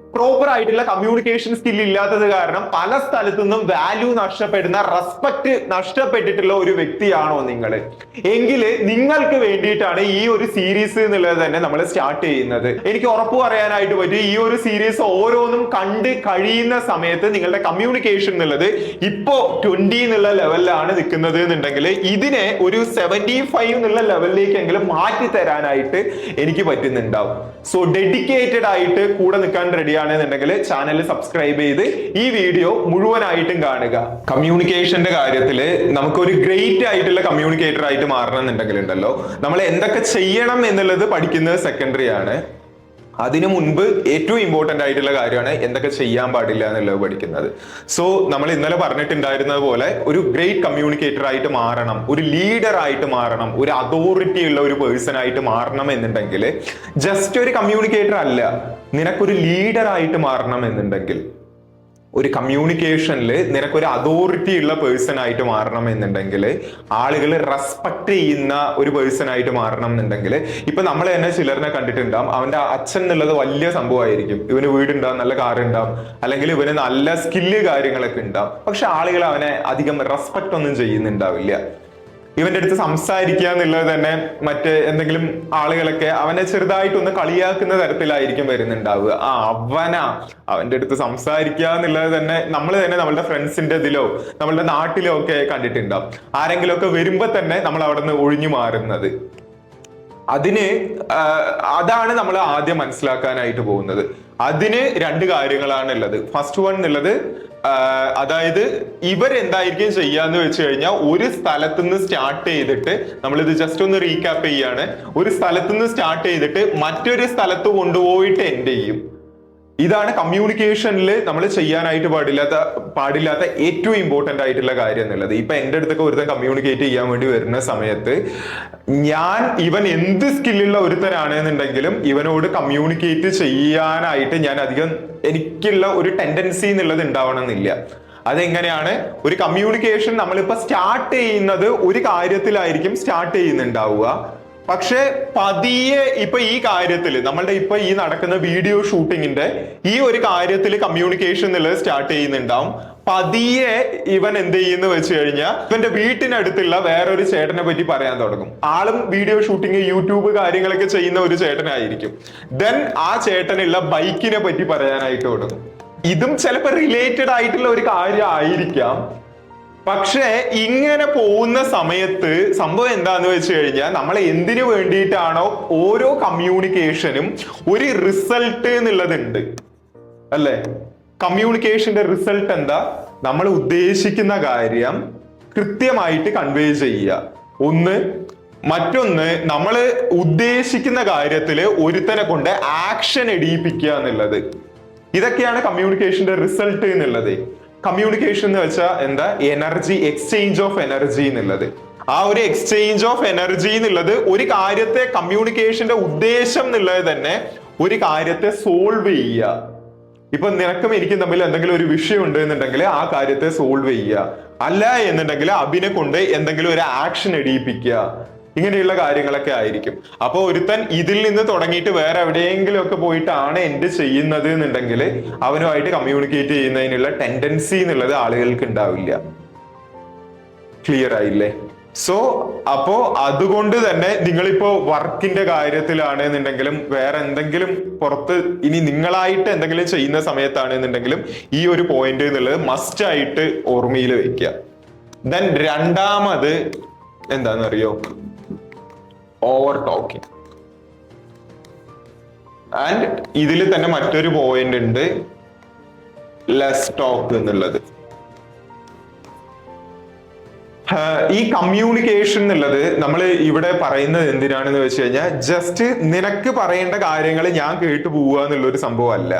Proper ആയിട്ടുള്ള communication skill ഇല്ലാത്തത് കാരണം പല സ്ഥലത്തു നിന്നും വാല്യൂ നഷ്ടപ്പെടുന്ന റെസ്പെക്ട് നഷ്ടപ്പെട്ടിട്ടുള്ള ഒരു വ്യക്തിയാണോ നിങ്ങൾ? എങ്കിൽ നിങ്ങൾക്ക് വേണ്ടിയിട്ടാണ് ഈ ഒരു സീരീസ് എന്നുള്ളത് തന്നെ നമ്മൾ സ്റ്റാർട്ട് ചെയ്യുന്നത്. എനിക്ക് ഉറപ്പ് പറയാനായിട്ട് പറ്റും ഈ ഒരു സീരീസ് ഓരോന്നും കണ്ട് കഴിയുന്ന സമയത്ത് നിങ്ങളുടെ കമ്മ്യൂണിക്കേഷൻ എന്നുള്ളത് ഇപ്പോ ട്വന്റി എന്നുള്ള ലെവലിലാണ് നിൽക്കുന്നത് എന്നുണ്ടെങ്കിൽ ഇതിനെ ഒരു സെവന്റി ഫൈവ് എന്നുള്ള ലെവലിലേക്കെങ്കിലും മാറ്റി തരാനായിട്ട് എനിക്ക് പറ്റുന്നുണ്ടാവും. സോ ഡെഡിക്കേറ്റഡ് ആയിട്ട് കൂടെ നിൽക്കാൻ റെഡിയാണെന്നുണ്ടെങ്കിൽ ചാനൽ സബ്സ്ക്രൈബ് ചെയ്ത് ഈ വീഡിയോ മുഴുവനായിട്ടും കാണുക. കമ്മ്യൂണിക്കേഷന്റെ കാര്യത്തിൽ നമുക്കൊരു ഗ്രേറ്റ് ആയിട്ടുള്ള കമ്മ്യൂണിക്കേറ്റർ ആയിട്ട് മാറണം എന്നുണ്ടെങ്കിൽ ഉണ്ടല്ലോ നമ്മൾ എന്തൊക്കെ ചെയ്യണം എന്നുള്ളത് പഠിക്കുന്നത് സെക്കൻഡറി ആണ്. അതിനു മുൻപ് ഏറ്റവും ഇമ്പോർട്ടന്റ് ആയിട്ടുള്ള കാര്യമാണ് എന്തൊക്കെ ചെയ്യാൻ പാടില്ല എന്നുള്ളത് പഠിക്കുന്നത്. സോ നമ്മൾ ഇന്നലെ പറഞ്ഞിട്ടുണ്ടായിരുന്നത് പോലെ ഒരു ഗ്രേറ്റ് കമ്മ്യൂണിക്കേറ്റർ ആയിട്ട് മാറണം ഒരു ലീഡർ ആയിട്ട് മാറണം ഒരു അതോറിറ്റി ഉള്ള ഒരു പേഴ്സൺ ആയിട്ട് മാറണം എന്നുണ്ടെങ്കിൽ ജസ്റ്റ് ഒരു കമ്മ്യൂണിക്കേറ്റർ അല്ല നിനക്കൊരു ലീഡർ ആയിട്ട് മാറണം എന്നുണ്ടെങ്കിൽ ഒരു കമ്മ്യൂണിക്കേഷനിൽ നിനക്കൊരു അതോറിറ്റി ഉള്ള പേഴ്സൺ ആയിട്ട് മാറണം എന്നുണ്ടെങ്കിൽ ആളുകൾ റെസ്പെക്ട് ചെയ്യുന്ന ഒരു പേഴ്സൺ ആയിട്ട് മാറണം എന്നുണ്ടെങ്കിൽ ഇപ്പൊ നമ്മൾ തന്നെ ചിലറിനെ കണ്ടിട്ടുണ്ടാവും. അവന്റെ അച്ഛൻ എന്നുള്ളത് വലിയ സംഭവമായിരിക്കും. ഇവന് വീടുണ്ടാവും നല്ല കാർ ഉണ്ടാവും. അല്ലെങ്കിൽ ഇവന് നല്ല സ്കില്ല് കാര്യങ്ങളൊക്കെ ഉണ്ടാവും. പക്ഷെ ആളുകൾ അവനെ അധികം റെസ്പെക്ട് ഒന്നും ചെയ്യുന്നുണ്ടാവില്ല. ഇവന്റെ അടുത്ത് സംസാരിക്കുക എന്നുള്ളത് തന്നെ മറ്റ് എന്തെങ്കിലും ആളുകളൊക്കെ അവനെ ചെറുതായിട്ടൊന്ന് കളിയാക്കുന്ന തരത്തിലായിരിക്കും വരുന്നുണ്ടാവുക. ആ അവനാ അവന്റെ അടുത്ത് സംസാരിക്കുക എന്നുള്ളത് തന്നെ നമ്മൾ തന്നെ നമ്മളുടെ ഫ്രണ്ട്സിന്റെ ഇതിലോ നമ്മളുടെ നാട്ടിലോ ഒക്കെ കണ്ടിട്ടുണ്ടാവും. ആരെങ്കിലും ഒക്കെ വരുമ്പോ തന്നെ നമ്മൾ അവിടെ നിന്ന് ഒഴിഞ്ഞു മാറുന്നത്. അതിന് അതാണ് നമ്മൾ ആദ്യം മനസ്സിലാക്കാനായിട്ട് പോകുന്നത്. അതിന് രണ്ട് കാര്യങ്ങളാണ് ഉള്ളത് ഫസ്റ്റ് വൺ അതായത് അതായത് ഇവരെന്തായിരിക്കും ചെയ്യാന്ന് വെച്ച് കഴിഞ്ഞാൽ ഒരു സ്ഥലത്ത് നിന്ന് സ്റ്റാർട്ട് ചെയ്തിട്ട് നമ്മളിത് ജസ്റ്റ് ഒന്ന് റീക്യാപ്പ് ചെയ്യാണ്. ഒരു സ്ഥലത്ത് നിന്ന് സ്റ്റാർട്ട് ചെയ്തിട്ട് മറ്റൊരു സ്ഥലത്ത് കൊണ്ടുപോയിട്ട് എൻഡ് ചെയ്യും? ഇതാണ് കമ്മ്യൂണിക്കേഷനിൽ നമ്മൾ ചെയ്യാനായിട്ട് പാടില്ലാത്ത പാടില്ലാത്ത ഏറ്റവും ഇമ്പോർട്ടന്റ് ആയിട്ടുള്ള കാര്യം എന്നുള്ളത്. ഇപ്പൊ എന്റെ അടുത്തൊക്കെ ഒരുത്തൻ കമ്മ്യൂണിക്കേറ്റ് ചെയ്യാൻ വേണ്ടി വരുന്ന സമയത്ത് ഞാൻ ഇവൻ എന്ത് സ്കില്ലുള്ള ഒരുത്തനാണ് എന്നുണ്ടെങ്കിലും ഇവനോട് കമ്മ്യൂണിക്കേറ്റ് ചെയ്യാനായിട്ട് ഞാൻ അധികം എനിക്കുള്ള ഒരു ടെൻഡൻസി എന്നുള്ളത് ഉണ്ടാവണമെന്നില്ല. അതെങ്ങനെയാണ്? ഒരു കമ്മ്യൂണിക്കേഷൻ നമ്മളിപ്പോ സ്റ്റാർട്ട് ചെയ്യുന്നത് ഒരു കാര്യത്തിലായിരിക്കും സ്റ്റാർട്ട് ചെയ്യുന്നുണ്ടാവുക. പക്ഷെ പതിയെ ഇപ്പൊ ഈ കാര്യത്തിൽ നമ്മളുടെ ഇപ്പൊ ഈ നടക്കുന്ന വീഡിയോ ഷൂട്ടിങ്ങിന്റെ ഈ ഒരു കാര്യത്തിൽ കമ്മ്യൂണിക്കേഷൻ എന്നുള്ളത് സ്റ്റാർട്ട് ചെയ്യുന്നുണ്ടാവും. പതിയെ ഇവൻ എന്ത് ചെയ്യുന്ന വെച്ച് കഴിഞ്ഞാൽ ഇവന്റെ വീട്ടിനടുത്തുള്ള വേറൊരു ചേട്ടനെ പറ്റി പറയാൻ തുടങ്ങും. ആളും വീഡിയോ ഷൂട്ടിങ് യൂട്യൂബ് കാര്യങ്ങളൊക്കെ ചെയ്യുന്ന ഒരു ചേട്ടനായിരിക്കും. ദെൻ ആ ചേട്ടനുള്ള ബൈക്കിനെ പറ്റി പറയാനായിട്ട് തുടങ്ങും. ഇതും ചിലപ്പോൾ റിലേറ്റഡ് ആയിട്ടുള്ള ഒരു കാര്യം ആയിരിക്കാം പക്ഷേ ഇങ്ങനെ പോകുന്ന സമയത്ത് സംഭവം എന്താന്ന് വെച്ച് കഴിഞ്ഞാൽ നമ്മൾ എന്തിനു വേണ്ടിയിട്ടാണോ ഓരോ കമ്മ്യൂണിക്കേഷനും ഒരു റിസൾട്ട് എന്നുള്ളതുണ്ട്. അല്ലേ? കമ്മ്യൂണിക്കേഷന്റെ റിസൾട്ട് എന്താ? നമ്മൾ ഉദ്ദേശിക്കുന്ന കാര്യം കൃത്യമായിട്ട് കൺവേ ചെയ്യുക. ഒന്ന് മറ്റൊന്ന് നമ്മൾ ഉദ്ദേശിക്കുന്ന കാര്യത്തിൽ ഒരുത്തനെ കൊണ്ട് ആക്ഷൻ എടിയിപ്പിക്കുക എന്നുള്ളത്. ഇതൊക്കെയാണ് കമ്മ്യൂണിക്കേഷന്റെ റിസൾട്ട് എന്നുള്ളത്. കമ്മ്യൂണിക്കേഷൻ എന്ന് വെച്ചാൽ എന്താ? എനർജി എക്സ്ചേഞ്ച് ഓഫ് എനർജി എന്നുള്ളത്. ആ ഒരു എക്സ്ചേഞ്ച് ഓഫ് എനർജി എന്നുള്ളത് ഒരു കാര്യത്തെ കമ്മ്യൂണിക്കേഷന്റെ ഉദ്ദേശം എന്നുള്ളത് തന്നെ ഒരു കാര്യത്തെ സോൾവ് ചെയ്യുക. ഇപ്പൊ നിനക്കും എനിക്കും തമ്മിൽ എന്തെങ്കിലും ഒരു വിഷയം ഉണ്ട് എന്നുണ്ടെങ്കിൽ ആ കാര്യത്തെ സോൾവ് ചെയ്യുക. അല്ല എന്നുണ്ടെങ്കിൽ അഭിനെ കൊണ്ട് എന്തെങ്കിലും ഒരു ആക്ഷൻ എടിയിപ്പിക്കുക ഇങ്ങനെയുള്ള കാര്യങ്ങളൊക്കെ ആയിരിക്കും. അപ്പൊ ഒരുത്തൻ ഇതിൽ നിന്ന് തുടങ്ങിയിട്ട് വേറെ എവിടെയെങ്കിലും ഒക്കെ പോയിട്ടാണ് എൻഡ് ചെയ്യുന്നത് എന്നുണ്ടെങ്കിൽ അവനുമായിട്ട് കമ്മ്യൂണിക്കേറ്റ് ചെയ്യുന്നതിനുള്ള ടെൻഡൻസി എന്നുള്ളത് ആളുകൾക്ക് ഉണ്ടാവില്ല. ക്ലിയർ ആയില്ലേ? സോ അപ്പോ അതുകൊണ്ട് തന്നെ നിങ്ങളിപ്പോ വർക്കിന്റെ കാര്യത്തിലാണ് എന്നുണ്ടെങ്കിലും വേറെ എന്തെങ്കിലും പുറത്ത് ഇനി നിങ്ങളായിട്ട് എന്തെങ്കിലും ചെയ്യുന്ന സമയത്താണെന്നുണ്ടെങ്കിലും ഈ ഒരു പോയിന്റ് എന്നുള്ളത് മസ്റ്റ് ആയിട്ട് ഓർമ്മയിൽ വെക്കുക ദെൻ രണ്ടാമത് എന്താണെന്നറിയോ? ഓവർ ടോക്കിംഗ് ആൻഡ് ഇതിൽ തന്നെ മറ്റൊരു പോയിന്റ് ഉണ്ട്. ലെസ് ടോക്ക് എന്നുള്ളത്. ഈ കമ്മ്യൂണിക്കേഷൻ എന്നുള്ളത് നമ്മൾ ഇവിടെ പറയുന്നത് എന്തിനാണെന്ന് വെച്ച് കഴിഞ്ഞാൽ ജസ്റ്റ് നിനക്ക് പറയേണ്ട കാര്യങ്ങൾ ഞാൻ കേട്ടു പോവുക എന്നുള്ള ഒരു സംഭവമല്ല.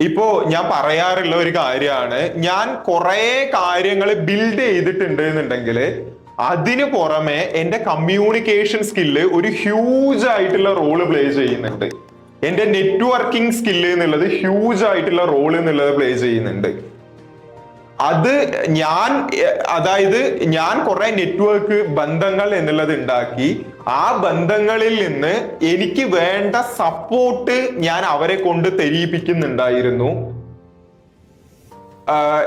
ഇപ്പോ ഞാൻ പറയാറുള്ള ഒരു കാര്യമാണ് ഞാൻ കുറെ കാര്യങ്ങൾ ബിൽഡ് ചെയ്തിട്ടുണ്ട് എന്നുണ്ടെങ്കിൽ അതിന് പുറമെ എന്റെ കമ്മ്യൂണിക്കേഷൻ സ്കില്ല് ഒരു ഹ്യൂജ് ആയിട്ടുള്ള റോൾ പ്ലേ ചെയ്യുന്നുണ്ട്. എന്റെ നെറ്റ്വർക്കിംഗ് സ്കില്ല് എന്നുള്ളത് ഹ്യൂജ് ആയിട്ടുള്ള റോൾ എന്നുള്ളത് പ്ലേ ചെയ്യുന്നുണ്ട്. അത് ഞാൻ അതായത് ഞാൻ കുറെ നെറ്റ്വർക്ക് ബന്ധങ്ങൾ എന്നുള്ളത് ഉണ്ടാക്കി. ആ ബന്ധങ്ങളിൽ നിന്ന് എനിക്ക് വേണ്ട സപ്പോർട്ട് ഞാൻ അവരെ കൊണ്ട് തെരിയിപ്പിക്കുന്നുണ്ടായിരുന്നു.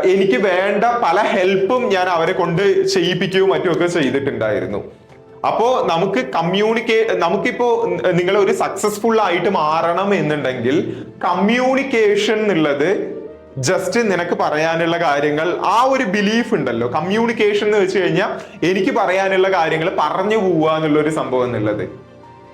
എനിക്ക് വേണ്ട പല ഹെൽപ്പും ഞാൻ അവരെ കൊണ്ട് ചെയ്യിപ്പിക്കുകയും മറ്റുമൊക്കെ ചെയ്തിട്ടുണ്ടായിരുന്നു. അപ്പോ നമുക്ക് കമ്മ്യൂണിക്കേ നമുക്കിപ്പോ നിങ്ങൾ ഒരു സക്സസ്ഫുൾ ആയിട്ട് മാറണം എന്നുണ്ടെങ്കിൽ കമ്മ്യൂണിക്കേഷൻ എന്നുള്ളത് ജസ്റ്റ് നിനക്ക് പറയാനുള്ള കാര്യങ്ങൾ ആ ഒരു ബിലീഫ് ഉണ്ടല്ലോ. കമ്മ്യൂണിക്കേഷൻ എന്ന് വെച്ച് കഴിഞ്ഞാൽ എനിക്ക് പറയാനുള്ള കാര്യങ്ങൾ പറഞ്ഞു പോവുക എന്നുള്ള ഒരു സംഭവം എന്നുള്ളത്.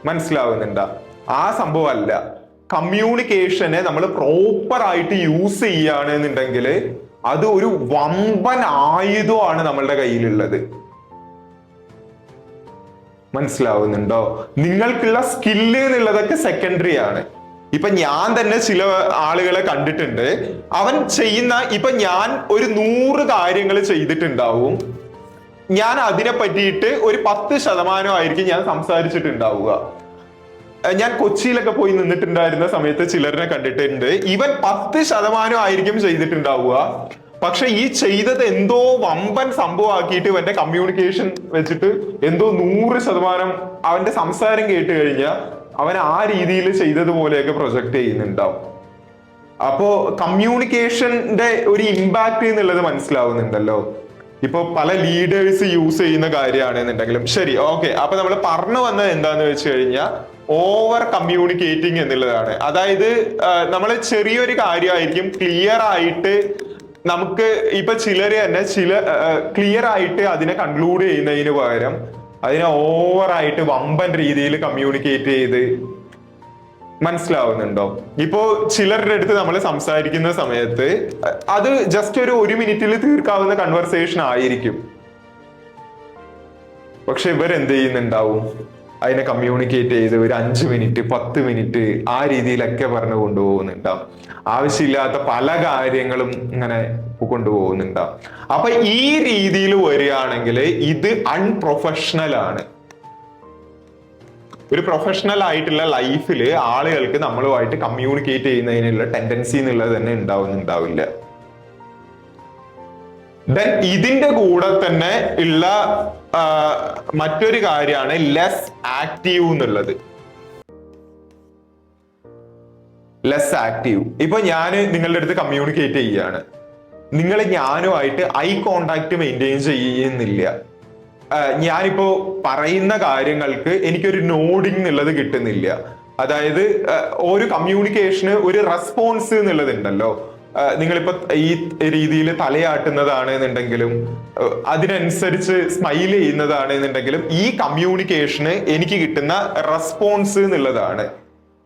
മനസ്സിലാവുന്നുണ്ടാ? ആ സംഭവം അല്ല. കമ്മ്യൂണിക്കേഷനെ നമ്മൾ പ്രോപ്പർ ആയിട്ട് യൂസ് ചെയ്യുകയാണെന്നുണ്ടെങ്കിൽ അത് ഒരു വമ്പൻ ആയുധമാണ് നമ്മളുടെ കയ്യിലുള്ളത്. മനസ്സിലാവുന്നുണ്ടോ? നിങ്ങൾക്കുള്ള സ്കില്ല് എന്നുള്ളതൊക്കെ സെക്കൻഡറി ആണ് ഇപ്പൊ ഞാൻ തന്നെ ചില ആളുകളെ കണ്ടിട്ടുണ്ട്. അവൻ ചെയ്യുന്ന ഇപ്പൊ ഞാൻ ഒരു നൂറ് കാര്യങ്ങൾ ചെയ്തിട്ടുണ്ടാവും. ഞാൻ അതിനെ പറ്റിയിട്ട് ഒരു പത്ത് ശതമാനമായിരിക്കും ഞാൻ സംസാരിച്ചിട്ടുണ്ടാവുക. ഞാൻ കൊച്ചിയിലൊക്കെ പോയി നിന്നിട്ടുണ്ടായിരുന്ന സമയത്ത് ചിലരിനെ കണ്ടിട്ടുണ്ട്. ഇവൻ പത്ത് ശതമാനം ആയിരിക്കും ചെയ്തിട്ടുണ്ടാവുക. പക്ഷെ ഈ ചെയ്തത് എന്തോ വമ്പൻ സംഭവമാക്കിയിട്ട് ഇവന്റെ കമ്മ്യൂണിക്കേഷൻ വെച്ചിട്ട് എന്തോ നൂറ് ശതമാനം അവന്റെ സംസാരം കേട്ട് കഴിഞ്ഞാൽ അവൻ ആ രീതിയിൽ ചെയ്തതുപോലെയൊക്കെ പ്രൊജക്ട് ചെയ്യുന്നുണ്ടാവും. അപ്പോ കമ്മ്യൂണിക്കേഷന്റെ ഒരു ഇമ്പാക്ട് എന്നുള്ളത് മനസ്സിലാവുന്നുണ്ടല്ലോ. ഇപ്പൊ പല ലീഡേഴ്സ് യൂസ് ചെയ്യുന്ന കാര്യമാണെന്നുണ്ടെങ്കിലും ശരി ഓക്കെ അപ്പൊ നമ്മൾ പറഞ്ഞു വന്നത് എന്താന്ന് വെച്ച് കഴിഞ്ഞാൽ ഓവർ കമ്മ്യൂണിക്കേറ്റിംഗ് എന്നുള്ളതാണ്. അതായത് നമ്മൾ ചെറിയൊരു കാര്യമായിരിക്കും ക്ലിയർ ആയിട്ട് നമുക്ക് ഇപ്പൊ ചിലര് തന്നെ ചില ക്ലിയർ ആയിട്ട് അതിനെ കൺക്ലൂഡ് ചെയ്യുന്നതിന് പകരം അതിനെ ഓവറായിട്ട് വമ്പൻ രീതിയിൽ കമ്മ്യൂണിക്കേറ്റ് ചെയ്ത് മനസ്സിലാവുന്നുണ്ടോ? ഇപ്പോ ചിലരുടെ അടുത്ത് നമ്മൾ സംസാരിക്കുന്ന സമയത്ത് അത് ജസ്റ്റ് ഒരു ഒരു മിനിറ്റിൽ തീർക്കാവുന്ന കൺവെർസേഷൻ ആയിരിക്കും. പക്ഷെ ഇവരെന്ത് ചെയ്യുന്നുണ്ടാവും? അതിനെ കമ്മ്യൂണിക്കേറ്റ് ചെയ്ത് ഒരു അഞ്ച് മിനിറ്റ് പത്ത് മിനിറ്റ് ആ രീതിയിലൊക്കെ പറഞ്ഞു കൊണ്ടുപോകുന്നുണ്ടാവും. ആവശ്യമില്ലാത്ത പല കാര്യങ്ങളും ഇങ്ങനെ കൊണ്ടുപോകുന്നുണ്ടാവും. അപ്പൊ ഈ രീതിയിൽ വരികയാണെങ്കിൽ ഇത് അൺപ്രൊഫഷണൽ ആണ്. ഒരു പ്രൊഫഷണൽ ആയിട്ടുള്ള ലൈഫിൽ ആളുകൾക്ക് നമ്മളുമായിട്ട് കമ്മ്യൂണിക്കേറ്റ് ചെയ്യുന്നതിനുള്ള ടെൻഡൻസി എന്നുള്ളത് തന്നെ ഉണ്ടാവുന്നുണ്ടാവില്ല. ദെൻ ഇതിന്റെ കൂടെ തന്നെ ഉള്ള മറ്റൊരു കാര്യമാണ് ലെസ് ആക്റ്റീവ് എന്നുള്ളത്. ലെസ് ആക്റ്റീവ് ഇപ്പൊ ഞാൻ നിങ്ങളുടെ അടുത്ത് കമ്മ്യൂണിക്കേറ്റ് ചെയ്യാണ്. നിങ്ങൾ ഞാനുമായിട്ട് ഐ കോണ്ടാക്ട് മെയിന്റെയിൻ ചെയ്യുന്നില്ല. ഞാനിപ്പോ പറയുന്ന കാര്യങ്ങൾക്ക് എനിക്കൊരു നോഡിങ് എന്നുള്ളത് കിട്ടുന്നില്ല. അതായത് ഒരു കമ്മ്യൂണിക്കേഷന് ഒരു റെസ്പോൺസ് എന്നുള്ളത് ഉണ്ടല്ലോ. നിങ്ങളിപ്പോ ഈ രീതിയിൽ തലയാട്ടുന്നതാണ് എന്നുണ്ടെങ്കിലും അതിനനുസരിച്ച് സ്മൈൽ ചെയ്യുന്നതാണ് എന്നുണ്ടെങ്കിലും ഈ കമ്മ്യൂണിക്കേഷന് എനിക്ക് കിട്ടുന്ന റെസ്പോൺസ് എന്നുള്ളതാണ്.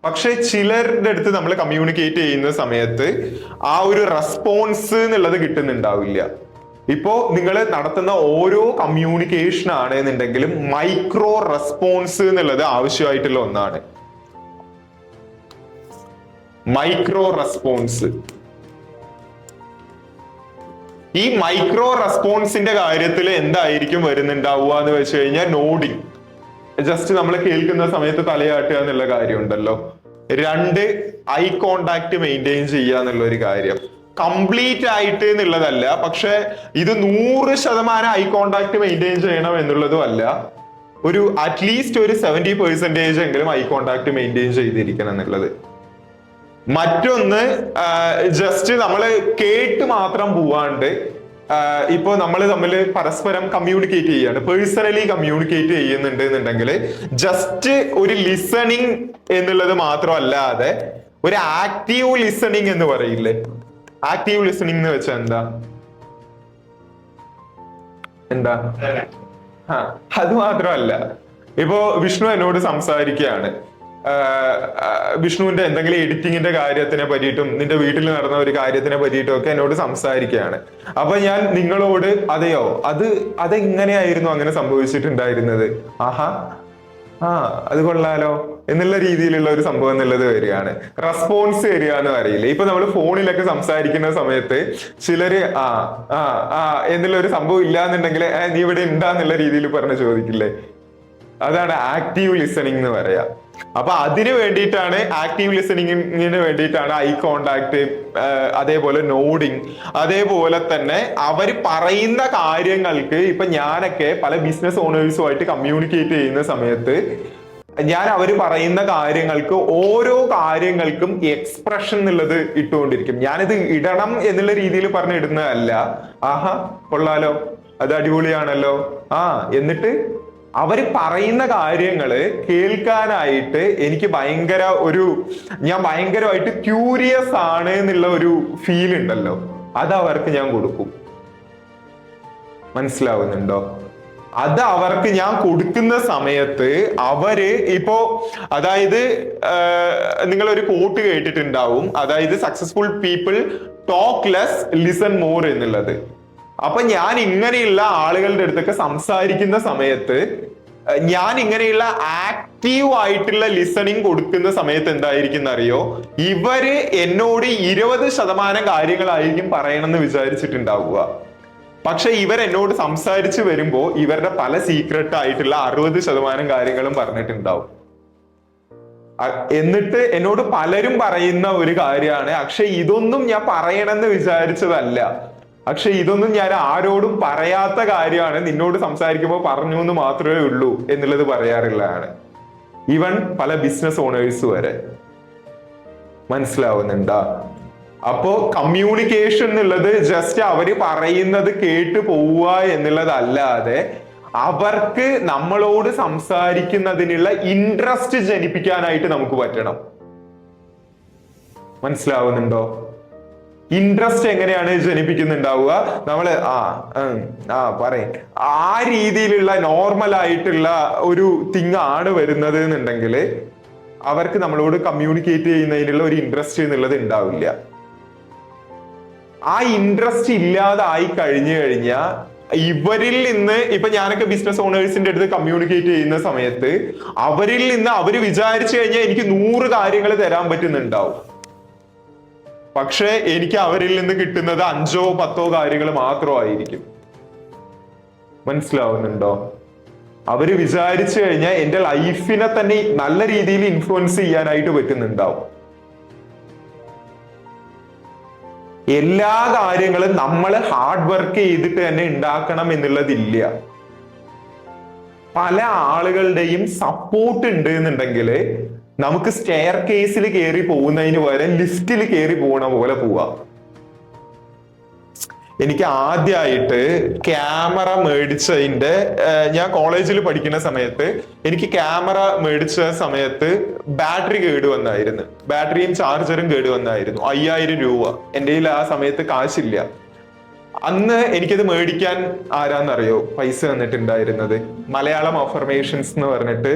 പക്ഷെ ചിലരുടെ അടുത്ത് നമ്മൾ കമ്മ്യൂണിക്കേറ്റ് ചെയ്യുന്ന സമയത്ത് ആ ഒരു റെസ്പോൺസ് എന്നുള്ളത് കിട്ടുന്നുണ്ടാവില്ല. ഇപ്പോ നിങ്ങൾ നടത്തുന്ന ഓരോ കമ്മ്യൂണിക്കേഷൻ ആണ് എന്നുണ്ടെങ്കിലും മൈക്രോ റെസ്പോൺസ് എന്നുള്ളത് ആവശ്യമായിട്ടുള്ള ഒന്നാണ്. മൈക്രോ റെസ്പോൺസ് ഈ മൈക്രോ റെസ്പോൺസിന്റെ കാര്യത്തിൽ എന്തായിരിക്കും വരുന്നുണ്ടാവുക എന്ന് വെച്ച് കഴിഞ്ഞാൽ നോഡിങ് ജസ്റ്റ് നമ്മൾ കേൾക്കുന്ന സമയത്ത് തലയാട്ടുക എന്നുള്ള കാര്യമുണ്ടല്ലോ. രണ്ട് ഐ കോണ്ടാക്ട് മെയിന്റെയിൻ ചെയ്യുക എന്നുള്ള ഒരു കാര്യം. കംപ്ലീറ്റ് ആയിട്ട് എന്നുള്ളതല്ല പക്ഷെ ഇത് നൂറ് ശതമാനം ഐ കോണ്ടാക്ട് മെയിന്റെയിൻ ചെയ്യണം എന്നുള്ളതും അല്ല. ഒരു അറ്റ്ലീസ്റ്റ് ഒരു സെവന്റി പെർസെന്റേജ് എങ്കിലും ഐ കോണ്ടാക്ട് മെയിന്റെയിൻ ചെയ്തിരിക്കണം എന്നുള്ളത്. മറ്റൊന്ന് ജസ്റ്റ് നമ്മൾ കേട്ട് മാത്രം പോവാണ്ട് ഇപ്പോൾ ഇപ്പൊ നമ്മൾ തമ്മിൽ പരസ്പരം കമ്മ്യൂണിക്കേറ്റ് ചെയ്യാണ്. പേഴ്സണലി കമ്മ്യൂണിക്കേറ്റ് ചെയ്യുന്നുണ്ട് എന്നുണ്ടെങ്കിൽ ജസ്റ്റ് ഒരു ലിസണിങ് എന്നുള്ളത് മാത്രമല്ലാതെ ഒരു ആക്റ്റീവ് ലിസണിങ് എന്ന് പറയില്ലേ? ആക്റ്റീവ് ലിസണിങ് എന്ന് വെച്ചാൽ എന്താ? എന്താ? അത് മാത്രമല്ല. ഇപ്പോ വിഷ്ണു എന്നോട് സംസാരിക്കുകയാണ്. വിഷ്ണുവിന്റെ എന്തെങ്കിലും എഡിറ്റിങ്ങിന്റെ കാര്യത്തിനെ പറ്റിയിട്ടും നിന്റെ വീട്ടിൽ നടന്ന ഒരു കാര്യത്തിനെ പറ്റിയിട്ടും ഒക്കെ എന്നോട് സംസാരിക്കുകയാണ്. അപ്പൊ ഞാൻ നിങ്ങളോട് അതെയോ അത് അതെങ്ങനെയായിരുന്നു അങ്ങനെ സംഭവിച്ചിട്ടുണ്ടായിരുന്നത്? ആഹാ. ആ അത് കൊള്ളാലോ. എന്നുള്ള രീതിയിലുള്ള ഒരു സംഭവം എന്നുള്ളത് വരികയാണ്. റെസ്പോൺസ് വരിക എന്ന് പറയില്ലേ? ഇപ്പൊ നമ്മൾ ഫോണിലൊക്കെ സംസാരിക്കുന്ന സമയത്ത് ചിലര് ആ ആ ആ എന്നുള്ള ഒരു സംഭവം ഇല്ലാന്നുണ്ടെങ്കിൽ നീ ഇവിടെ ഉണ്ടാന്നുള്ള രീതിയിൽ പറഞ്ഞ് ചോദിക്കില്ലേ? അതാണ് ആക്റ്റീവ് ലിസണിങ് എന്ന് പറയാ. അപ്പൊ അതിന് വേണ്ടിയിട്ടാണ് ആക്റ്റീവ് ലിസണിങ്ങിന് വേണ്ടിയിട്ടാണ് ഐ കോണ്ടാക്ട് അതേപോലെ നോഡിങ് അതേപോലെ തന്നെ അവർ പറയുന്ന കാര്യങ്ങൾക്ക് ഇപ്പൊ ഞാനൊക്കെ പല ബിസിനസ് ഓണേഴ്സുമായിട്ട് കമ്മ്യൂണിക്കേറ്റ് ചെയ്യുന്ന സമയത്ത് ഞാൻ അവർ പറയുന്ന കാര്യങ്ങൾക്ക് ഓരോ കാര്യങ്ങൾക്കും എക്സ്പ്രഷൻ എന്നുള്ളത് ഇട്ടുകൊണ്ടിരിക്കും. ഞാനിത് ഇടണം എന്നുള്ള രീതിയിൽ പറഞ്ഞിടുന്നതല്ല. ആഹാ കൊള്ളാലോ. അത് അടിപൊളിയാണല്ലോ. ആ എന്നിട്ട് അവർ പറയുന്ന കാര്യങ്ങൾ കേൾക്കാനായിട്ട് എനിക്ക് ഭയങ്കര ഒരു ഞാൻ ഭയങ്കരമായിട്ട് ക്യൂരിയസ് ആണ് എന്നുള്ള ഒരു ഫീൽ ഉണ്ടല്ലോ. അത് അവർക്ക് ഞാൻ കൊടുക്കും. മനസ്സിലാവുന്നുണ്ടോ? അത് അവർക്ക് ഞാൻ കൊടുക്കുന്ന സമയത്ത് അവർ ഇപ്പോ അതായത് നിങ്ങൾ ഒരു കോട്ട് കേട്ടിട്ടുണ്ടാവും. അതായത് successful people talk less listen more എന്നുള്ളത്. അപ്പൊ ഞാൻ ഇങ്ങനെയുള്ള ആളുകളുടെ അടുത്തൊക്കെ സംസാരിക്കുന്ന സമയത്ത് ഞാൻ ഇങ്ങനെയുള്ള ആക്റ്റീവ് ആയിട്ടുള്ള ലിസണിങ് കൊടുക്കുന്ന സമയത്ത് എന്തായിരിക്കും അറിയോ ഇവർ എന്നോട് ഇരുപത് ശതമാനം കാര്യങ്ങളായിരിക്കും പറയണമെന്ന് വിചാരിച്ചിട്ടുണ്ടാവുക. പക്ഷെ ഇവർ എന്നോട് സംസാരിച്ചു വരുമ്പോൾ ഇവരുടെ പല സീക്രട്ട് ആയിട്ടുള്ള അറുപത് ശതമാനം കാര്യങ്ങളും പറഞ്ഞിട്ടുണ്ടാവും. എന്നിട്ട് എന്നോട് പലരും പറയുന്ന ഒരു കാര്യമാണ് പക്ഷെ ഇതൊന്നും ഞാൻ പറയണമെന്ന് വിചാരിച്ചതല്ല. പക്ഷെ ഇതൊന്നും ഞാൻ ആരോടും പറയാത്ത കാര്യമാണ് നിന്നോട് സംസാരിക്കുമ്പോൾ പറഞ്ഞു എന്ന് മാത്രമേ ഉള്ളൂ എന്നുള്ളത് പറയാറുള്ളതാണ് ഈവൻ പല ബിസിനസ് ഓണേഴ്സ് വരെ. മനസ്സിലാവുന്നുണ്ടാ? അപ്പോ കമ്മ്യൂണിക്കേഷൻ എന്നുള്ളത് ജസ്റ്റ് അവർ പറയുന്നത് കേട്ട് പോവുക എന്നുള്ളതല്ലാതെ അവർക്ക് നമ്മളോട് സംസാരിക്കുന്നതിനുള്ള ഇൻട്രസ്റ്റ് ജനിപ്പിക്കാനായിട്ട് നമുക്ക് പറ്റണം. മനസ്സിലാവുന്നുണ്ടോ? ഇൻട്രസ്റ്റ് എങ്ങനെയാണ് ജനിപ്പിക്കുന്നുണ്ടാവുക? നമ്മൾ ആ ആ പറയും. ആ രീതിയിലുള്ള നോർമൽ ആയിട്ടുള്ള ഒരു തിങ് ആണ് വരുന്നത് എന്നുണ്ടെങ്കിൽ അവർക്ക് നമ്മളോട് കമ്മ്യൂണിക്കേറ്റ് ചെയ്യുന്നതിനുള്ള ഒരു ഇൻട്രസ്റ്റ് എന്നുള്ളത് ഉണ്ടാവില്ല. ആ ഇൻട്രസ്റ്റ് ഇല്ലാതെ ആയി കഴിഞ്ഞു കഴിഞ്ഞാൽ ഇവരിൽ നിന്ന് ഇപ്പൊ ഞാനൊക്കെ ബിസിനസ് ഓണേഴ്സിന്റെ അടുത്ത് കമ്മ്യൂണിക്കേറ്റ് ചെയ്യുന്ന സമയത്ത് അവരിൽ നിന്ന് അവർ വിചാരിച്ചു കഴിഞ്ഞാൽ എനിക്ക് നൂറ് കാര്യങ്ങൾ തരാൻ പറ്റുന്നുണ്ടാവും. പക്ഷെ എനിക്ക് അവരിൽ നിന്ന് കിട്ടുന്നത് അഞ്ചോ പത്തോ കാര്യങ്ങൾ മാത്രമായിരിക്കും. മനസ്സിലാവുന്നുണ്ടോ? അവർ വിചാരിച്ചു കഴിഞ്ഞാൽ എന്റെ ലൈഫിനെ തന്നെ നല്ല രീതിയിൽ ഇൻഫ്ലുവൻസ് ചെയ്യാനായിട്ട് പറ്റുന്നുണ്ടാവും. എല്ലാ കാര്യങ്ങളും നമ്മൾ ഹാർഡ് വർക്ക് ചെയ്തിട്ട് തന്നെ ഉണ്ടാക്കണം എന്നുള്ളതില്ല. പല ആളുകളുടെയും സപ്പോർട്ട് ഉണ്ട് എന്നുണ്ടെങ്കിൽ നമുക്ക് സ്റ്റെയർ കേസിൽ കയറി പോകുന്നതിന് പകരം ലിഫ്റ്റിൽ കയറി പോകണ പോലെ പോവാം. എനിക്ക് ആദ്യമായിട്ട് ക്യാമറ മേടിച്ചതിന്റെ ഞാൻ കോളേജിൽ പഠിക്കുന്ന സമയത്ത് എനിക്ക് ക്യാമറ മേടിച്ച സമയത്ത് ബാറ്ററി കേട് വന്നായിരുന്നു. ബാറ്ററിയും ചാർജറും കേട് വന്നായിരുന്നു. അയ്യായിരം രൂപ. എന്റെ കയ്യിൽ ആ സമയത്ത് കാശില്ല. അന്ന് എനിക്കത് മേടിക്കാൻ ആരാന്നറിയോ? പൈസ തന്നിട്ടുണ്ടായിരുന്നത്. മലയാളം അഫർമേഷൻസ് എന്ന് പറഞ്ഞിട്ട്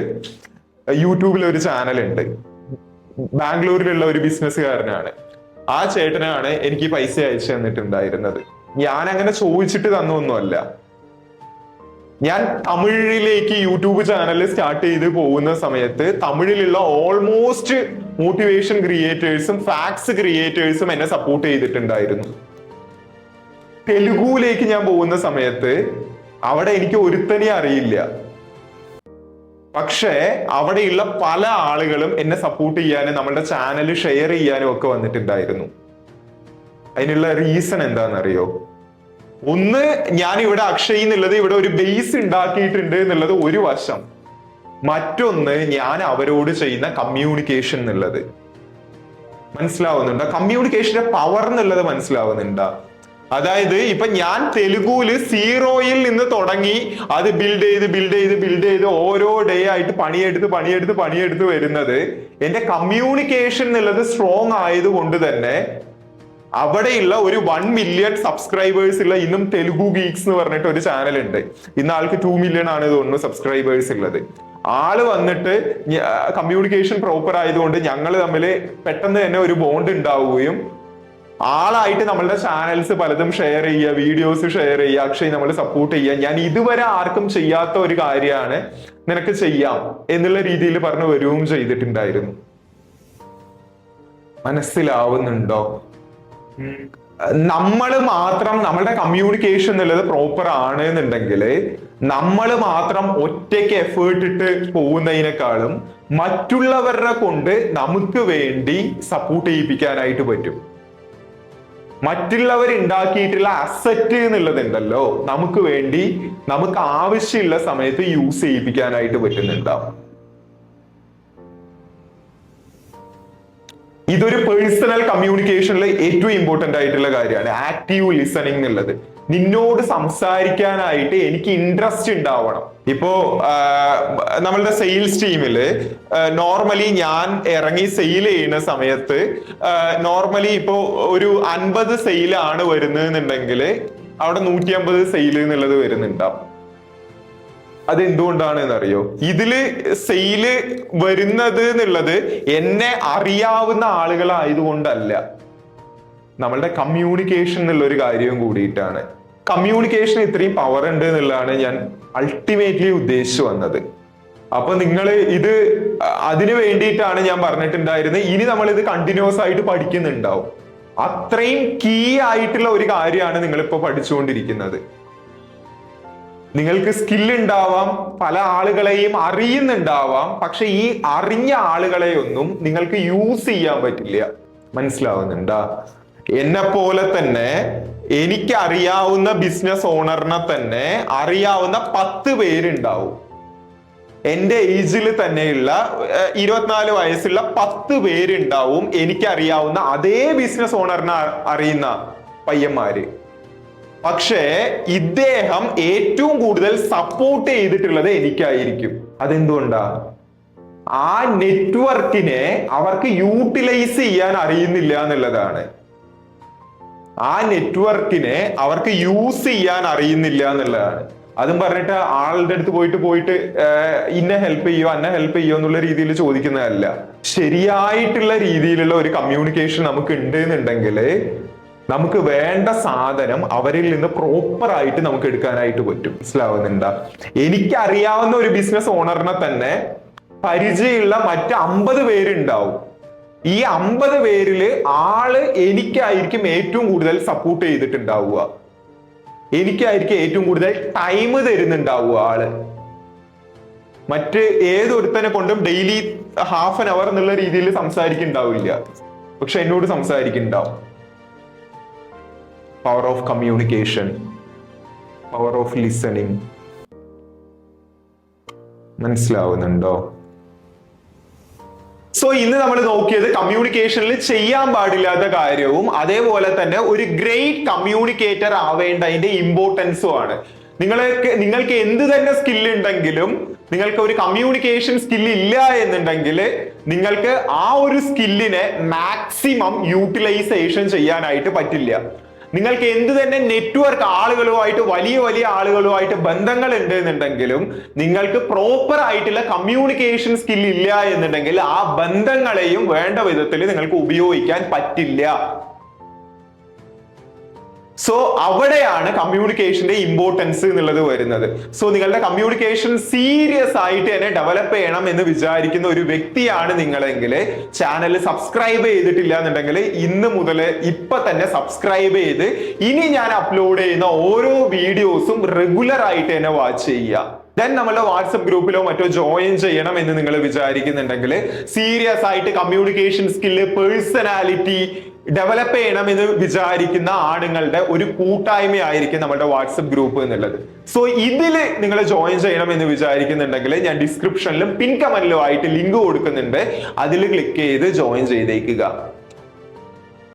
യൂട്യൂബിൽ ഒരു ചാനൽ ഉണ്ട് ബാംഗ്ലൂരിലുള്ള ഒരു ബിസിനസ്സുകാരനാണ്. ആ ചേട്ടനാണ് എനിക്ക് പൈസ അയച്ചു തന്നിട്ടുണ്ടായിരുന്നത്. ഞാൻ അങ്ങനെ ചോദിച്ചിട്ട് തന്നൊന്നുമല്ല. ഞാൻ തമിഴിലേക്ക് യൂട്യൂബ് ചാനൽ സ്റ്റാർട്ട് ചെയ്ത് പോകുന്ന സമയത്ത് തമിഴിലുള്ള ഓൾമോസ്റ്റ് മോട്ടിവേഷൻ ക്രിയേറ്റേഴ്സും ഫാക്ട്സ് ക്രിയേറ്റേഴ്സും എന്നെ സപ്പോർട്ട് ചെയ്തിട്ടുണ്ടായിരുന്നു. തെലുഗുവിലേക്ക് ഞാൻ പോകുന്ന സമയത്ത് അവിടെ എനിക്ക് ഒരുത്തനെ അറിയില്ല. പക്ഷേ അവിടെയുള്ള പല ആളുകളും എന്നെ സപ്പോർട്ട് ചെയ്യാനും നമ്മളുടെ ചാനൽ ഷെയർ ചെയ്യാനും ഒക്കെ വന്നിട്ടുണ്ടായിരുന്നു. അതിനുള്ള റീസൺ എന്താണെന്നറിയോ? ഒന്ന് ഞാൻ ഇവിടെ അക്ഷയ് എന്നുള്ളത് ഇവിടെ ഒരു ബേസ് ഉണ്ടാക്കിയിട്ടുണ്ട് എന്നുള്ളത് ഒരു വശം. മറ്റൊന്ന് ഞാൻ അവരോട് ചെയ്യുന്ന കമ്മ്യൂണിക്കേഷൻ എന്നുള്ളത്. മനസ്സിലാവുന്നുണ്ടോ? കമ്മ്യൂണിക്കേഷന്റെ പവർ എന്നുള്ളത് മനസ്സിലാവുന്നുണ്ടോ? അതായത് ഇപ്പൊ ഞാൻ തെലുഗുവിൽ സീറോയിൽ നിന്ന് തുടങ്ങി അത് ബിൽഡ് ചെയ്ത് ബിൽഡ് ചെയ്ത് ബിൽഡ് ചെയ്ത് ഓരോ ഡേ ആയിട്ട് പണിയെടുത്ത് പണിയെടുത്ത് പണിയെടുത്ത് വരുന്നത് എന്റെ കമ്മ്യൂണിക്കേഷൻ എന്നുള്ളത് സ്ട്രോങ് ആയതുകൊണ്ട് തന്നെ അവിടെയുള്ള ഒരു വൺ മില്യൺ സബ്സ്ക്രൈബേഴ്സ് ഉള്ള ഇന്നും തെലുഗു ഗീക്സ് എന്ന് പറഞ്ഞിട്ട് ഒരു ചാനൽ ഉണ്ട്. ഇന്ന് ആൾക്ക് ടു മില്യൺ ആണ് തോന്നുന്നു സബ്സ്ക്രൈബേഴ്സ് ഉള്ളത്. ആൾ വന്നിട്ട് കമ്മ്യൂണിക്കേഷൻ പ്രോപ്പർ ആയതുകൊണ്ട് ഞങ്ങൾ തമ്മിൽ പെട്ടെന്ന് തന്നെ ഒരു ബോണ്ട് ഉണ്ടാവുകയും ആളായിട്ട് നമ്മളുടെ ചാനൽസ് പലതും ഷെയർ ചെയ്യുക വീഡിയോസ് ഷെയർ ചെയ്യുക അക്ഷയ് നമ്മൾ സപ്പോർട്ട് ചെയ്യുക. ഞാൻ ഇതുവരെ ആർക്കും ചെയ്യാത്ത ഒരു കാര്യമാണ് നിനക്ക് ചെയ്യാം എന്നുള്ള രീതിയിൽ പറഞ്ഞു വരികയും ചെയ്തിട്ടുണ്ടായിരുന്നു. മനസ്സിലാവുന്നുണ്ടോ. നമ്മൾ മാത്രം നമ്മളുടെ കമ്മ്യൂണിക്കേഷൻ എന്നുള്ളത് പ്രോപ്പർ ആണ് എന്നുണ്ടെങ്കിൽ നമ്മൾ മാത്രം ഒറ്റയ്ക്ക് എഫേർട്ട് ഇട്ട് പോകുന്നതിനേക്കാളും മറ്റുള്ളവരുടെ കൊണ്ട് നമുക്ക് വേണ്ടി സപ്പോർട്ട് ചെയ്യിപ്പിക്കാനായിട്ട് പറ്റും. മറ്റുള്ളവർ ഉണ്ടാക്കിയിട്ടുള്ള അസറ്റ് എന്നുള്ളതുണ്ടല്ലോ. നമുക്ക് വേണ്ടി നമുക്ക് ആവശ്യമുള്ള സമയത്ത് യൂസ് ചെയ്യിപ്പിക്കാനായിട്ട് പറ്റുന്നുണ്ടാവും. ഇതൊരു പേഴ്സണൽ കമ്മ്യൂണിക്കേഷനിലെ ഏറ്റവും ഇമ്പോർട്ടന്റ് ആയിട്ടുള്ള കാര്യമാണ്. ആക്റ്റീവ് ലിസണിങ് എന്നുള്ളത്. നിന്നോട് സംസാരിക്കാനായിട്ട് എനിക്ക് ഇൻട്രസ്റ്റ് ഉണ്ടാവണം. ഇപ്പോ നമ്മളുടെ സെയിൽസ് ടീമിൽ നോർമലി ഞാൻ ഇറങ്ങി സെയിൽ ചെയ്യുന്ന സമയത്ത് നോർമലി ഇപ്പോ ഒരു അൻപത് സെയിലാണ് വരുന്നതെന്നുണ്ടെങ്കിൽ അവിടെ നൂറ്റി അമ്പത് സെയിൽ എന്നുള്ളത് വരുന്നുണ്ടാവും. അത് എന്തുകൊണ്ടാണ് എന്നറിയോ ഇതിൽ സെയിൽ വരുന്നത് എന്നുള്ളത് എന്നെ അറിയാവുന്ന ആളുകളായതുകൊണ്ടല്ല. നമ്മളുടെ കമ്മ്യൂണിക്കേഷൻ എന്നുള്ള ഒരു കാര്യവും കൂടിയിട്ടാണ്. കമ്മ്യൂണിക്കേഷൻ ഇത്രയും പവർ ഉണ്ട് എന്നുള്ളതാണ് ഞാൻ അൾട്ടിമേറ്റ്ലി ഉദ്ദേശിച്ചു വന്നത്. അപ്പൊ നിങ്ങൾ ഇത് അതിനു വേണ്ടിയിട്ടാണ് ഞാൻ പറഞ്ഞിട്ടുണ്ടായിരുന്നത്. ഇനി നമ്മൾ ഇത് കണ്ടിന്യൂസ് ആയിട്ട് പഠിക്കുന്നുണ്ടാവും. അത്രയും കീ ആയിട്ടുള്ള ഒരു കാര്യമാണ് നിങ്ങൾ ഇപ്പൊ പഠിച്ചുകൊണ്ടിരിക്കുന്നത്. നിങ്ങൾക്ക് സ്കിൽ ഉണ്ടാവാം പല ആളുകളെയും അറിയുന്നുണ്ടാവാം പക്ഷെ ഈ അറിഞ്ഞ ആളുകളെയൊന്നും നിങ്ങൾക്ക് യൂസ് ചെയ്യാൻ പറ്റില്ല. മനസ്സിലാവുന്നുണ്ടാ? എന്നെ പോലെ തന്നെ എനിക്ക് അറിയാവുന്ന ബിസിനസ് ഓണറിനെ തന്നെ അറിയാവുന്ന പത്ത് പേരുണ്ടാവും. എന്റെ ഏജിൽ തന്നെയുള്ള ഇരുപത്തിനാല് വയസ്സുള്ള പത്ത് പേരുണ്ടാവും എനിക്കറിയാവുന്ന അതേ ബിസിനസ് ഓണറിനെ അറിയുന്ന പയ്യന്മാര്. പക്ഷേ ഇദ്ദേഹം ഏറ്റവും കൂടുതൽ സപ്പോർട്ട് ചെയ്തിട്ടുള്ളത് എനിക്കായിരിക്കും. അതെന്തുകൊണ്ടാ? ആ നെറ്റ്വർക്കിനെ അവർക്ക് യൂട്ടിലൈസ് ചെയ്യാൻ അറിയുന്നില്ല എന്നുള്ളതാണ്. ആ നെറ്റ്വർക്കിനെ അവർക്ക് യൂസ് ചെയ്യാൻ അറിയുന്നില്ല എന്നുള്ളതാണ്. അതും പറഞ്ഞിട്ട് ആളുടെ അടുത്ത് പോയിട്ട് പോയിട്ട് ഇന്ന ഹെൽപ്പ് ചെയ്യോ അന്നെ ഹെൽപ്പ് ചെയ്യോ എന്നുള്ള രീതിയിൽ ചോദിക്കുന്നതല്ല. ശരിയായിട്ടുള്ള രീതിയിലുള്ള ഒരു കമ്മ്യൂണിക്കേഷൻ നമുക്ക് ഉണ്ട് എന്നുണ്ടെങ്കിൽ നമുക്ക് വേണ്ട സാധനം അവരിൽ നിന്ന് പ്രോപ്പർ ആയിട്ട് നമുക്ക് എടുക്കാനായിട്ട് പറ്റും. മനസ്സിലാവുന്നുണ്ട? എനിക്കറിയാവുന്ന ഒരു ബിസിനസ് ഓണറിനെ തന്നെ പരിചയമുള്ള മറ്റ് അമ്പത് പേരുണ്ടാവും. ഈ അമ്പത് പേരിൽ ആൾ എനിക്കായിരിക്കും ഏറ്റവും കൂടുതൽ സപ്പോർട്ട് ചെയ്തിട്ടുണ്ടാവുക. എനിക്കായിരിക്കും ഏറ്റവും കൂടുതൽ ടൈം തരുന്നുണ്ടാവുക ആൾ. മറ്റ് ഏതൊരുത്തനെ കൊണ്ടും ഡെയിലി ഹാഫ് ആൻ അവർ എന്നുള്ള രീതിയിൽ സംസാരിക്കുന്നുണ്ടാവില്ല. പക്ഷെ എന്നോട് സംസാരിക്കുന്നുണ്ടാവും. Power of communication power of listening മനസ്സിലാവുന്നുണ്ടോ? സോ ഇന്ന് നമ്മൾ നോക്കിയത് കമ്മ്യൂണിക്കേഷനിൽ ചെയ്യാൻ പാടില്ലാത്ത കാര്യവും അതേപോലെ തന്നെ ഒരു ഗ്രേറ്റ് കമ്മ്യൂണിക്കേറ്റർ ആവേണ്ടതിന്റെ ഇമ്പോർട്ടൻസും ആണ്. നിങ്ങൾക്ക് നിങ്ങൾക്ക് എന്ത് തന്നെ സ്കില്ല് ഉണ്ടെങ്കിലും നിങ്ങൾക്ക് ഒരു കമ്മ്യൂണിക്കേഷൻ സ്കില്ല് ഇല്ല എന്നുണ്ടെങ്കിൽ നിങ്ങൾക്ക് ആ ഒരു സ്കില്ലിനെ മാക്സിമം യൂട്ടിലൈസേഷൻ ചെയ്യാനായിട്ട് പറ്റില്ല. നിങ്ങൾക്ക് എന്ത് തന്നെ നെറ്റ്വർക്ക് ആളുകളുമായിട്ട് വലിയ വലിയ ആളുകളുമായിട്ട് ബന്ധങ്ങൾ ഉണ്ട് എന്നുണ്ടെങ്കിലും നിങ്ങൾക്ക് പ്രോപ്പർ ആയിട്ടുള്ള കമ്മ്യൂണിക്കേഷൻ സ്കിൽ ഇല്ല എന്നുണ്ടെങ്കിൽ ആ ബന്ധങ്ങളെയും വേണ്ട വിധത്തിൽ നിങ്ങൾക്ക് ഉപയോഗിക്കാൻ പറ്റില്ല. സോ അവിടെയാണ് കമ്മ്യൂണിക്കേഷന്റെ ഇമ്പോർട്ടൻസ് എന്നുള്ളത് വരുന്നത്. സോ നിങ്ങളുടെ കമ്മ്യൂണിക്കേഷൻ സീരിയസ് ആയിട്ട് തന്നെ ഡെവലപ്പ് ചെയ്യണം എന്ന് വിചാരിക്കുന്ന ഒരു വ്യക്തിയാണ് നിങ്ങളെങ്കിൽ ചാനൽ സബ്സ്ക്രൈബ് ചെയ്തിട്ടില്ല എന്നുണ്ടെങ്കിൽ ഇന്ന് മുതൽ ഇപ്പൊ തന്നെ സബ്സ്ക്രൈബ് ചെയ്ത് ഇനി ഞാൻ അപ്ലോഡ് ചെയ്യുന്ന ഓരോ വീഡിയോസും റെഗുലർ ആയിട്ട് തന്നെ വാച്ച് ചെയ്യുക. ദെൻ നമ്മളുടെ വാട്സപ്പ് ഗ്രൂപ്പിലോ മറ്റോ ജോയിൻ ചെയ്യണം എന്ന് നിങ്ങൾ വിചാരിക്കുന്നുണ്ടെങ്കിൽ സീരിയസ് ആയിട്ട് കമ്മ്യൂണിക്കേഷൻ സ്കില്ല് പേഴ്സണാലിറ്റി ഡെവലപ്പ് ചെയ്യണം എന്ന് വിചാരിക്കുന്ന ആണുങ്ങളുടെ ഒരു കൂട്ടായ്മയായിരിക്കും നമ്മുടെ വാട്സപ്പ് ഗ്രൂപ്പ് എന്നുള്ളത്. സോ ഇതിൽ നിങ്ങൾ ജോയിൻ ചെയ്യണം എന്ന് വിചാരിക്കുന്നുണ്ടെങ്കിൽ ഞാൻ ഡിസ്ക്രിപ്ഷനിലും പിൻ ആയിട്ട് ലിങ്ക് കൊടുക്കുന്നുണ്ട്. അതിൽ ക്ലിക്ക് ചെയ്ത് ജോയിൻ ചെയ്തേക്കുക.